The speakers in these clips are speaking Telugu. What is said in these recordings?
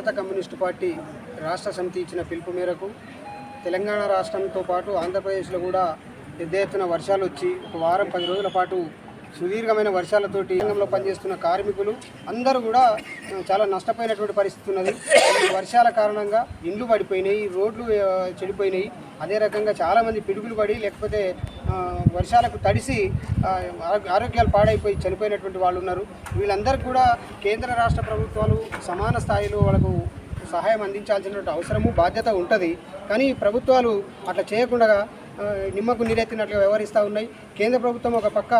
భారత కమ్యూనిస్టు పార్టీ రాష్ట్ర సమితి ఇచ్చిన పిలుపు మేరకు తెలంగాణ రాష్ట్రంతో పాటు ఆంధ్రప్రదేశ్లో కూడా పెద్ద ఎత్తున వర్షాలు వచ్చి ఒక వారం పది రోజుల పాటు సుదీర్ఘమైన వర్షాలతోటి రంగంలో పనిచేస్తున్న కార్మికులు అందరూ కూడా చాలా నష్టపోయినటువంటి పరిస్థితి ఉన్నది. వర్షాల కారణంగా ఇండ్లు పడిపోయినాయి రోడ్లు చెడిపోయినాయి. అదే రకంగా చాలామంది పిడుగులు పడి లేకపోతే వర్షాలకు తడిసి ఆరోగ్యాలు పాడైపోయి చనిపోయినటువంటి వాళ్ళు ఉన్నారు. వీళ్ళందరూ కూడా కేంద్ర రాష్ట్ర ప్రభుత్వాలు సమాన స్థాయిలో వాళ్ళకు సహాయం అందించాల్సినటువంటి అవసరము బాధ్యత ఉంటుంది. కానీ ప్రభుత్వాలు అట్లా చేయకుండా నిమ్మకు నీరెత్తినట్లుగా వ్యవహరిస్తూ ఉన్నాయి. కేంద్ర ప్రభుత్వం ఒక పక్క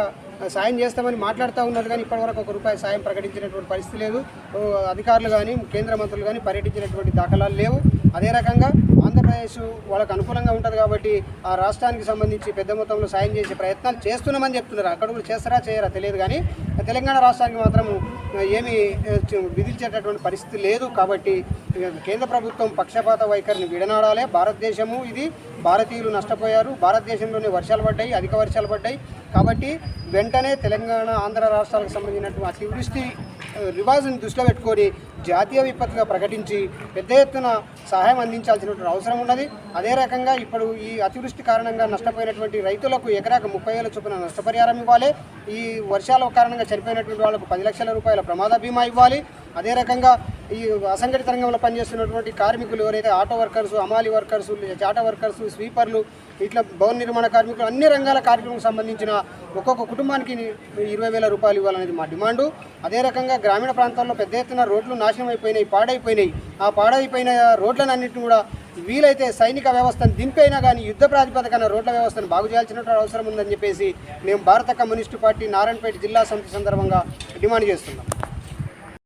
సాయం చేస్తామని మాట్లాడుతూ ఉన్నారు కానీ ఇప్పటివరకు ఒక రూపాయి సాయం ప్రకటించినటువంటి పరిస్థితి లేదు. అధికారులు కానీ కేంద్ర మంత్రులు కానీ పర్యటించినటువంటి దాఖలాలు లేవు. అదే రకంగా ఆంధ్రప్రదేశ్ వాళ్ళకు అనుకూలంగా ఉంటుంది కాబట్టి ఆ రాష్ట్రానికి సంబంధించి పెద్ద మొత్తంలో సాయం చేసే ప్రయత్నాలు చేస్తున్నామని చెప్తున్నారు. అక్కడ కూడా చేస్తారా చేయరా తెలియదు కానీ తెలంగాణ రాష్ట్రానికి మాత్రం ఏమి విధించేటటువంటి పరిస్థితి లేదు కాబట్టి కేంద్ర ప్రభుత్వం పక్షపాత వైఖరిని విడనాడాలి. భారతదేశము ఇది భారతీయులు నష్టపోయారు. భారతదేశంలోనే వర్షాలు పడ్డాయి అధిక వర్షాలు పడ్డాయి. కాబట్టి వెంటనే తెలంగాణ ఆంధ్ర రాష్ట్రాలకు సంబంధించినటువంటి అతివృష్టి ఆ, దృష్టిలో పెట్టుకొని జాతీయ విపత్తుగా ప్రకటించి పెద్ద ఎత్తున సహాయం అందించాల్సినటువంటి అవసరం ఉన్నది. అదే రకంగా ఇప్పుడు ఈ అతివృష్టి కారణంగా నష్టపోయినటువంటి రైతులకు ఎకరాకు ముప్పై వేల చొప్పున నష్టపరిహారం ఇవ్వాలి. ఈ వర్షాల కారణంగా చనిపోయినటువంటి వాళ్ళకు పది లక్షల రూపాయల ప్రమాద బీమా ఇవ్వాలి. అదే రకంగా ఈ అసంఘటిత రంగంలో పనిచేస్తున్నటువంటి కార్మికులు ఎవరైతే ఆటో వర్కర్స్ అమాలి వర్కర్స్ చాటా వర్కర్స్ స్వీపర్లు ఇట్లా భవన నిర్మాణ కార్మికులు అన్ని రంగాల కార్యక్రమం సంబంధించిన ఒక్కొక్క కుటుంబానికి ఇరవై వేల రూపాయలు ఇవ్వాలనేది మా డిమాండు. అదే రకంగా గ్రామీణ ప్రాంతాల్లో పెద్ద ఎత్తున రోడ్లు నాశనం అయిపోయినాయి పాడైపోయినాయి. ఆ పాడైపోయిన రోడ్లనన్నింటిని కూడా వీలైతే సైనిక వ్యవస్థను దింపైనా కానీ యుద్ధ ప్రాతిపదికన రోడ్ల వ్యవస్థను బాగు చేయాల్సినటువంటి అవసరం ఉందని చెప్పేసి మేము భారత కమ్యూనిస్టు పార్టీ నారాయణపేట జిల్లా సమితి సందర్భంగా డిమాండ్ చేస్తున్నాం.